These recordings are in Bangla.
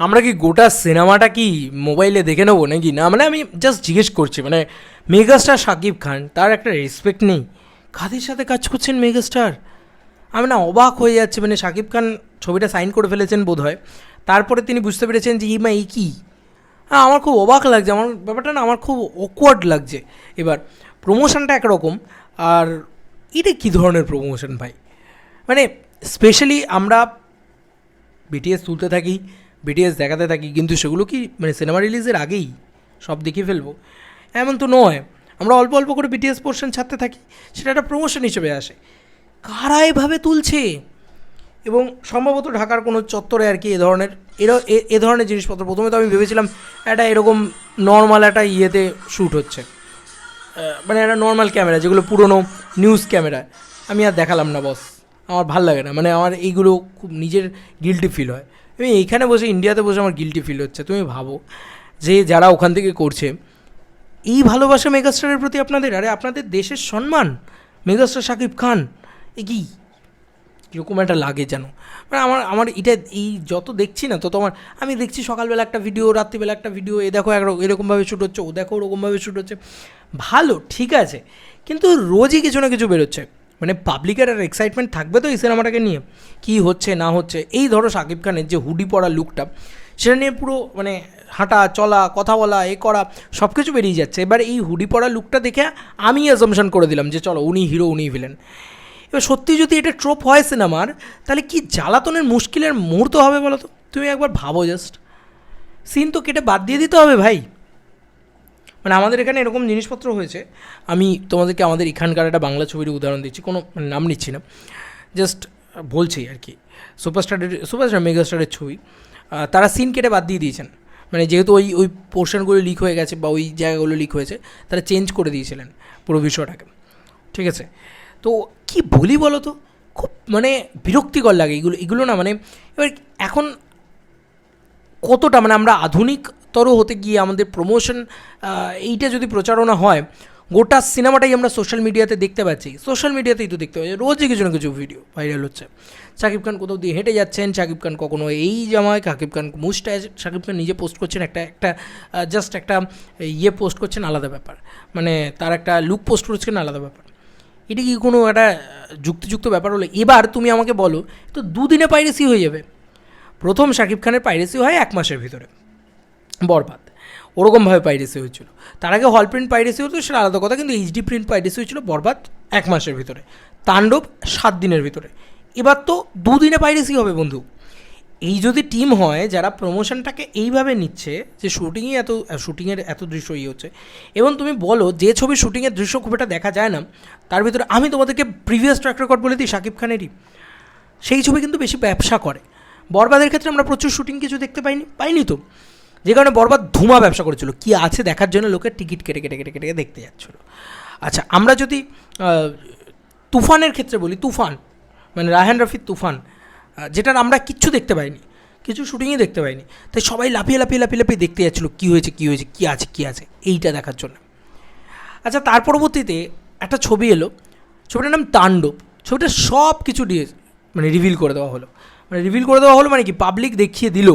আমরা কি গোটা সিনেমাটা কি মোবাইলে দেখে নেব নাকি? না মানে আমি জাস্ট জিজ্ঞেস করছি মানে মেগাস্টার শাকিব খান, তার একটা রেসপেক্ট নেই। কাদের সাথে কাজ করছেন মেগাস্টার? আমি না অবাক হয়ে যাচ্ছে মানে শাকিব খান ছবিটা সাইন করে ফেলেছেন বোধ হয় তারপরে তিনি বুঝতে পেরেছেন যে ইমা এই কী? হ্যাঁ আমার খুব অবাক লাগছে, আমার ব্যাপারটা না আমার খুব অকওয়ার্ড লাগছে। এবার প্রমোশনটা একরকম, আর এটা কী ধরনের প্রমোশন ভাই? মানে স্পেশালি আমরা বিটিএস তুলতে থাকি বিটিএস দেখাতে থাকি, কিন্তু সেগুলো কি মানে সিনেমা রিলিজের আগেই সব দেখে ফেলব? এমন তো নয়। আমরা অল্প অল্প করে বিটিএস পোর্শন ছাড়তে থাকি, সেটা একটা প্রমোশন হিসেবে আসে। কারা এভাবে তুলছে? এবং সম্ভবত ঢাকার কোনো চত্বরে আর কি এ ধরনের এরা এ ধরনের জিনিসপত্র। প্রথমে তো আমি ভেবেছিলাম একটা এরকম নর্মাল একটা ইয়েতে শ্যুট হচ্ছে। মানে একটা নর্মাল ক্যামেরা যেগুলো পুরনো নিউজ ক্যামেরা আমি আর দেখালাম না বস আমার ভালো লাগে না। মানে আমার এইগুলো খুব নিজের গিলটি ফিল হয়। আমি এইখানে বসে ইন্ডিয়াতে বসে আমার গিলটি ফিল হচ্ছে, তুমি ভাবো যে যারা ওখান থেকে করছে, এই ভালোবাসা মেগাস্টারের প্রতি আপনাদের, আরে আপনাদের দেশের সম্মান, মেগাস্টার শাকিব খান, এ কি? কীরকম একটা লাগে যেন। মানে আমার আমার এটা, এই যত দেখছি না, তত আমার, আমি দেখছি সকালবেলা একটা ভিডিও রাত্রিবেলা একটা ভিডিও এ দেখো এরকমভাবে শ্যুট হচ্ছে, ও দেখো ওরকমভাবে শ্যুট হচ্ছে। ভালো, ঠিক আছে। কিন্তু রোজই কিছু না কিছু বেরোচ্ছে। মানে পাবলিকের আর এক্সাইটমেন্ট থাকবে তো এই সিনেমাটাকে নিয়ে। কী হচ্ছে, না হচ্ছে, এই ধরো শাকিব খানের যে হুডি পরা লুকটা সেটা নিয়ে পুরো মানে হাঁটা, চলা, কথা বলা, এ করা সব কিছু বেরিয়ে যাচ্ছে। এবার এই হুডি পরা লুকটা দেখে আমি অ্যাজামশন করে দিলাম যে চলো উনি হিরো উনি ভিলেন এবার সত্যি যদি এটা ট্রোপ হয় সিনেমার তাহলে কি জ্বালাতনের মুশকিলের মুহূর্ত হবে বলো তো? তুমি একবার ভাবো জাস্ট সিন তো কেটে বাদ দিয়ে দিতে হবে ভাই। মানে আমাদের এখানে এরকম জিনিসপত্র হয়েছে। আমি তোমাদেরকে আমাদের এখানকার একটা বাংলা ছবির উদাহরণ দিচ্ছি, কোনো নাম নিচ্ছি না। জাস্ট বলছি আর কি। সুপারস্টারের, সুপারস্টার, মেগাস্টারের ছবি। তারা সিন কেটে বাদ দিয়ে দিয়েছেন। মানে যেহেতু ওই ওই পোর্শনগুলো লিক হয়ে গেছে বা ওই জায়গাগুলো লিক হয়েছে, তারা চেঞ্জ করে দিয়েছিলেন পুরো বিষয়টাকে। ঠিক আছে? তো কি বলি বলো তো? খুব মানে বিরক্তিকর লাগে এগুলো এগুলো না মানে এবার এখন কতটা মানে আমরা আধুনিকতর হতে গিয়ে আমাদের প্রমোশন এইটা যদি প্রচারণা হয়, গোটা সিনেমাটাই আমরা সোশ্যাল মিডিয়াতে দেখতে পাচ্ছি। সোশ্যাল মিডিয়াতেই তো দেখতে পাচ্ছি। রোজই কিছু না কিছু ভিডিও ভাইরাল হচ্ছে। শাকিব খান কোথাও দিয়ে হেঁটে যাচ্ছেন শাকিব খান কখনো এই জামায় শাকিব খান মুস্টায় শাকিব খান নিজে পোস্ট করছেন, একটা একটা জাস্ট একটা ইয়ে পোস্ট করছেন, আলাদা ব্যাপার। মানে তার একটা লুক পোস্ট করছেন, আলাদা ব্যাপার। এটা কি কোনো একটা যুক্তিযুক্ত ব্যাপার হলো? এবার তুমি আমাকে বলো তো দুদিনে পাইরেসি হয়ে যাবে। প্রথম শাকিব খানের পাইরেসি হয় এক মাসের ভিতরে। বরবাদ। ওরকমভাবে পাইরেসি হয়েছিল। তার আগে হল প্রিন্ট পাইরেসি হতো, সেটা আলাদা কথা, কিন্তু এইচডি প্রিন্ট পাইরেসি হয়েছিল বরবাদ এক মাসের ভিতরে। তাণ্ডব সাত দিনের ভিতরে। এবার তো দুদিনে পাইরেসি হবে বন্ধু। এই যদি টিম হয়, যারা প্রমোশনটাকে এইভাবে নিচ্ছে, যে শুটিংয়ে এত শুটিংয়ের এত দৃশ্য ইয়ে হচ্ছে, এবং তুমি বলো যে ছবি শুটিংয়ের দৃশ্য খুব একটা দেখা যায় না, তার ভিতরে আমি তোমাদেরকে প্রিভিয়াস ট্র্যাক রেকর্ড বলে দিই শাকিব খানেরই। সেই ছবি কিন্তু বেশি ব্যবসা করে। বরবাদের ক্ষেত্রে আমরা প্রচুর শুটিং কিছু দেখতে পাইনি পাইনি তো। যে কারণে বরবাদ ধুমা ব্যবসা করেছিল। কি আছে দেখার জন্য লোকের টিকিট কেটে কেটে কেটে কেটে দেখতে যাচ্ছিল। আচ্ছা আমরা যদি তুফানের ক্ষেত্রে বলি, তুফান মানে রায়হান রফির তুফান যেটার আমরা কিচ্ছু দেখতে পাইনি, কিছু শুটিংই দেখতে পাইনি। তাই সবাই লাফিয়ে লাফিয়ে লাফিয়ে লাফিয়ে দেখতে যাচ্ছিল, কী হয়েছে কী হয়েছে, কী আছে কী আছে, এইটা দেখার জন্য। আচ্ছা তার পরবর্তীতে একটা ছবি এলো, ছবিটার নাম তাণ্ডব। ছবিটা সব কিছু মানে রিভিল করে দেওয়া হলো। মানে রিভিল করে দেওয়া হলো মানে কি? পাবলিক দেখিয়ে দিল।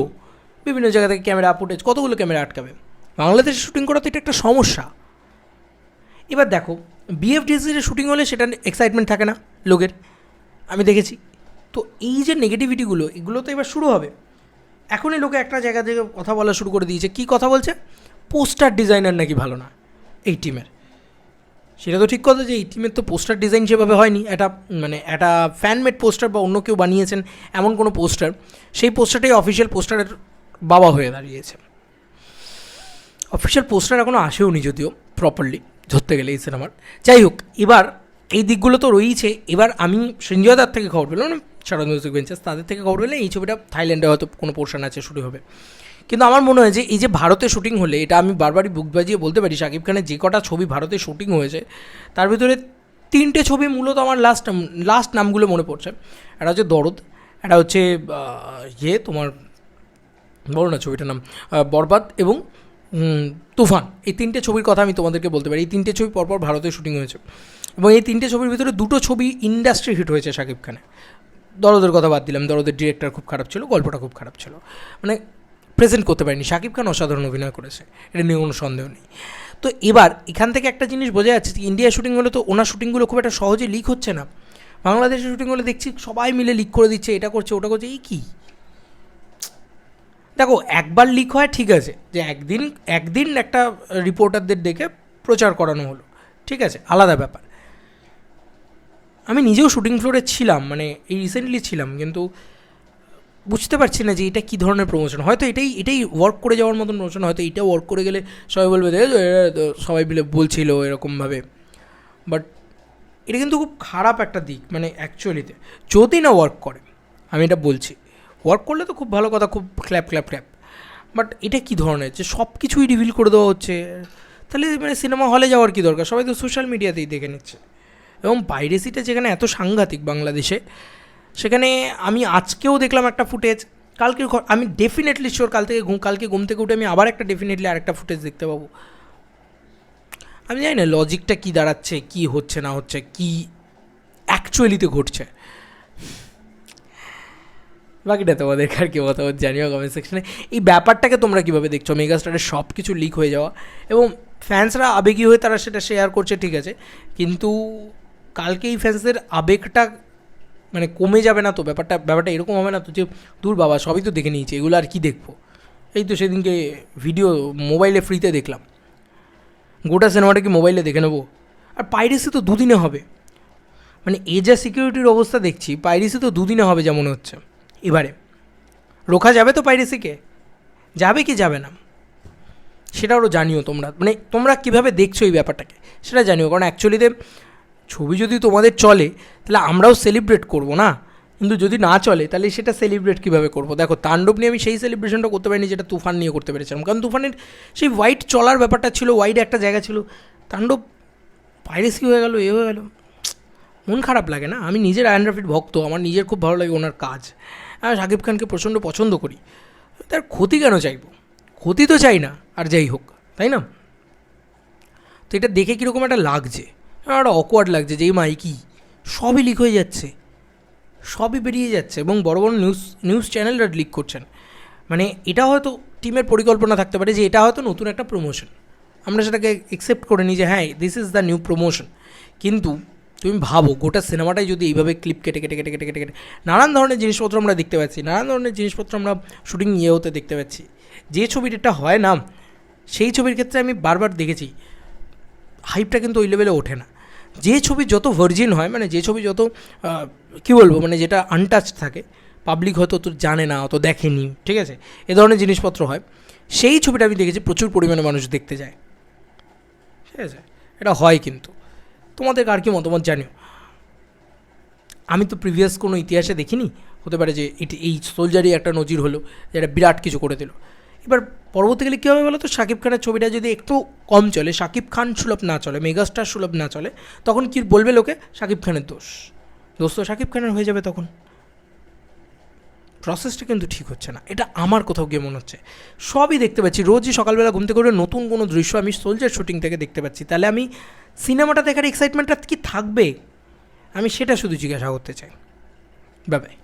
বিভিন্ন জায়গা থেকে ক্যামেরা ফুটেজ কতগুলো ক্যামেরা আটকাবে? বাংলাদেশে শুটিং করা তো এটা একটা সমস্যা। এবার দেখো বিএফডিসির শুটিং হলে সেটা এক্সাইটমেন্ট থাকে না লোকের। আমি দেখেছি। তো এই যে নেগেটিভিটিগুলো এগুলো তো এবার শুরু হবে। এখনই লোকে একটা জায়গা থেকে কথা বলা শুরু করে দিয়েছে। কি কথা বলছে? পোস্টার ডিজাইনার নাকি ভালো না, এই টিমের সেটা তো ঠিক কথা যে এই টিমের তো পোস্টার ডিজাইন সেভাবে হয়নি। একটা মানে একটা ফ্যানমেড পোস্টার বা অন্য কেউ বানিয়েছেন এমন কোনো পোস্টার সেই পোস্টারটাই অফিসিয়াল পোস্টারের বাবা হয়ে দাঁড়িয়েছে। অফিসিয়াল পোস্টার এখনও আসেওনি যদিও প্রপারলি ধরতে গেলে এই সিনেমার যাই হোক, এবার এই দিকগুলো তো রয়েছে এবার আমি সঞ্জয়দার থেকে খবর পেলাম মানে শারদ মিউজিক বেঞ্চার্স তাদের থেকে খবর পেলে এই ছবিটা থাইল্যান্ডে হয়তো কোনো পোর্শন আছে, শুরু হবে। কিন্তু আমার মনে হয় যে এই যে ভারতে শুটিং হলে, এটা আমি বারবারই বুক বাজিয়ে বলতে পারি, শাকিব খানের যে কটা ছবি ভারতে শুটিং হয়েছে, তার ভিতরে তিনটে ছবি মূলত আমার লাস্ট লাস্ট নামগুলো মনে পড়ছে। একটা হচ্ছে দরদ, একটা হচ্ছে ইয়ে তোমার, বলো না ছবিটার নাম বরবাদ এবং তুফান। এই তিনটে ছবির কথা আমি তোমাদেরকে বলতে পারি। এই তিনটে ছবি পরপর ভারতে শুটিং হয়েছে। এবং এই তিনটে ছবির ভিতরে দুটো ছবি ইন্ডাস্ট্রি হিট হয়েছে শাকিব খানে দরদের কথা বাদ দিলাম। দরদের ডিরেক্টর খুব খারাপ ছিল, গল্পটা খুব খারাপ ছিল। মানে প্রেজেন্ট করতে পারেনি। শাকিব খান অসাধারণ অভিনয় করেছে, এটা নিয়ে কোনো সন্দেহ নেই। তো এবার এখান থেকে একটা জিনিস বোঝা যাচ্ছে যে ইন্ডিয়া শুটিং হলে তো ওনার শুটিংগুলো খুব একটা সহজে লিক হচ্ছে না। বাংলাদেশের শুটিং হলে দেখছি সবাই মিলে লিক করে দিচ্ছে, এটা করছে, ওটা করছে, এই কী? দেখো, একবার লিক হয়, ঠিক আছে, যে একদিন একদিন একটা রিপোর্টারদের ডেকে প্রচার করানো হলো, ঠিক আছে, আলাদা ব্যাপার। আমি নিজেও শুটিং ফ্লোরে ছিলাম মানে এই রিসেন্টলি ছিলাম, কিন্তু বুঝতে পারছি না যে এটা কী ধরনের প্রমোশন হয়তো এটাই এটাই ওয়ার্ক করে যাওয়ার মতন প্রমোশন হয়তো এটা ওয়ার্ক করে গেলে সবাই বলবে সবাই মিলে বলছিল এরকমভাবে। বাট এটা কিন্তু খুব খারাপ একটা দিক মানে অ্যাকচুয়ালিতে যদি না ওয়ার্ক করে, আমি এটা বলছি ওয়ার্ক করলে তো খুব ভালো কথা, খুব ক্ল্যাপ ক্ল্যাপ ক্ল্যাপ বাট এটা কী ধরনের? যে সব কিছুই রিভিল করে দেওয়া হচ্ছে, তাহলে মানে সিনেমা হলে যাওয়ার কী দরকার? সবাই তো সোশ্যাল মিডিয়াতেই দেখে নিচ্ছে। এবং পাইরেসিটা যেখানে এত সাংঘাতিক বাংলাদেশে সেখানে আমি আজকেও দেখলাম একটা ফুটেজ। কালকে আমি ডেফিনেটলি শিওর কাল থেকে ঘুম কালকে ঘুম থেকে উঠে আমি আবার একটা ডেফিনেটলি আরেকটা ফুটেজ দেখতে পাবো। আমি জানি না লজিকটা কী দাঁড়াচ্ছে, কী হচ্ছে, না হচ্ছে, কী অ্যাকচুয়ালিতে ঘটছে। বাকিটা তোমাদের আর কি মতামত জানিও কমেন্ট সেকশনে এই ব্যাপারটাকে তোমরা কীভাবে দেখছ? মেগাস্টারের সব কিছু লিক হয়ে যাওয়া এবং ফ্যান্সরা আবেগী হয়ে তারা সেটা শেয়ার করছে, ঠিক আছে। কিন্তু কালকে এই ফ্যান্সদের আবেগটা মানে কমে যাবে না তো, ব্যাপারটা ব্যাপারটা এরকম হবে না তো যে, দূর বাবা, সবই তো দেখে নিয়েছি, এগুলো আর কি দেখব? এই তো সেদিনকে ভিডিও মোবাইলে ফ্রিতে দেখলাম। গোটা সিনেমাটা কি মোবাইলে দেখে নেব? আর পাইরেসি তো দুদিনে হবে। মানে এ যা সিকিউরিটির অবস্থা দেখছি পাইরেসি তো দুদিনে হবে যেমন হচ্ছে। এবারে, রোখা যাবে তো পাইরেসিকে যাবে কি যাবে না? সেটা সেটাও জানিও তোমরা। মানে তোমরা কীভাবে দেখছ এই ব্যাপারটাকে, সেটা জানিও। কারণ অ্যাকচুয়ালিতে ছবি যদি তোমাদের চলে, তাহলে আমরাও সেলিব্রেট করব না? কিন্তু যদি না চলে, তাহলে সেটা সেলিব্রেট কীভাবে করব? দেখো, তাণ্ডব নিয়ে আমি সেই সেলিব্রেশনটা করতে পারিনি যেটা তুফান নিয়ে করতে পেরেছিলাম। কারণ তুফানের সেই হোয়াইট চলার ব্যাপারটা ছিল হোয়াইট একটা জায়গা ছিল। তাণ্ডব পাইরেসি হয়ে গেল, এ হয়ে গেল। মন খারাপ লাগে না? আমি নিজের আয়ন ভক্ত, আমার নিজের খুব ভালো লাগে ওনার কাজ। আমি শাকিব খানকে প্রচণ্ড পছন্দ করি। তার ক্ষতি কেন চাইব? ক্ষতি তো চাই না, আর যাই হোক, তাই না? তো এটা দেখে কীরকম একটা লাগছে। একটা অকওয়ার্ড লাগছে যে এই মাই কি সবই লিক হয়ে যাচ্ছে। সবই বেরিয়ে যাচ্ছে এবং বড় বড় নিউজ নিউজ চ্যানেলরা লিক করছেন। মানে এটা হয়তো টিমের পরিকল্পনা থাকতে পারে যে এটা হয়তো নতুন একটা প্রমোশন আমরা সেটাকে একসেপ্ট করে নিই যে হ্যাঁ this is the new promotion কিন্তু তুমি ভাবো, গোটা সিনেমাটাই যদি এইভাবে ক্লিপ কেটে কেটে কেটে কেটে কেটে কেটে, নানান ধরনের জিনিসপত্র আমরা দেখতে পাচ্ছি, নানান ধরনের জিনিসপত্র আমরা শুটিং ইয়ে হতে দেখতে পাচ্ছি। যে ছবিটা হয় না, সেই ছবির ক্ষেত্রে আমি বারবার দেখেছি হাইপটা কিন্তু ওই লেভেলে ওঠে না। যে ছবি যত ভার্জিন হয় মানে যে ছবি যত কী বলব মানে যেটা আনটাচ থাকে পাবলিক হয়তো তো জানে না, অত দেখেনি, ঠিক আছে? এ ধরনের জিনিসপত্র হয়। সেই ছবিটা আমি দেখেছি, প্রচুর পরিমাণে মানুষ দেখতে যায়। ঠিক আছে? এটা হয় কিন্তু। তোমাদের আর কি মতামত জানিও? আমি তো প্রিভিয়াস কোনো ইতিহাসে দেখিনি। হতে পারে যে এই সোলজারই একটা নজির হলো যেটা বিরাট কিছু করে দিল। এবার পরবর্তীকালে কী হবে বলো তো শাকিব খানের ছবিটা যদি একটু কম চলে, শাকিব খান সুলভ না চলে, মেগাস্টার সুলভ না চলে, তখন কি বলবে লোকে? শাকিব খানের দোষ। দোষ তো শাকিব খানের হয়ে যাবে তখন। প্রসেসটা কিন্তু ঠিক হচ্ছে না। এটা আমার কোথাও গিয়ে মনে হচ্ছে। সবই দেখতে পাচ্ছি। রোজই সকালবেলা ঘুম থেকে উঠে নতুন কোনো দৃশ্য আমি সোলজার শুটিং থেকে দেখতে পাচ্ছি। তাহলে আমি সিনেমাটা দেখার এক্সাইটমেন্টটা কি থাকবে? আমি সেটা শুধু জিজ্ঞাসা করতে চাই। বাবাই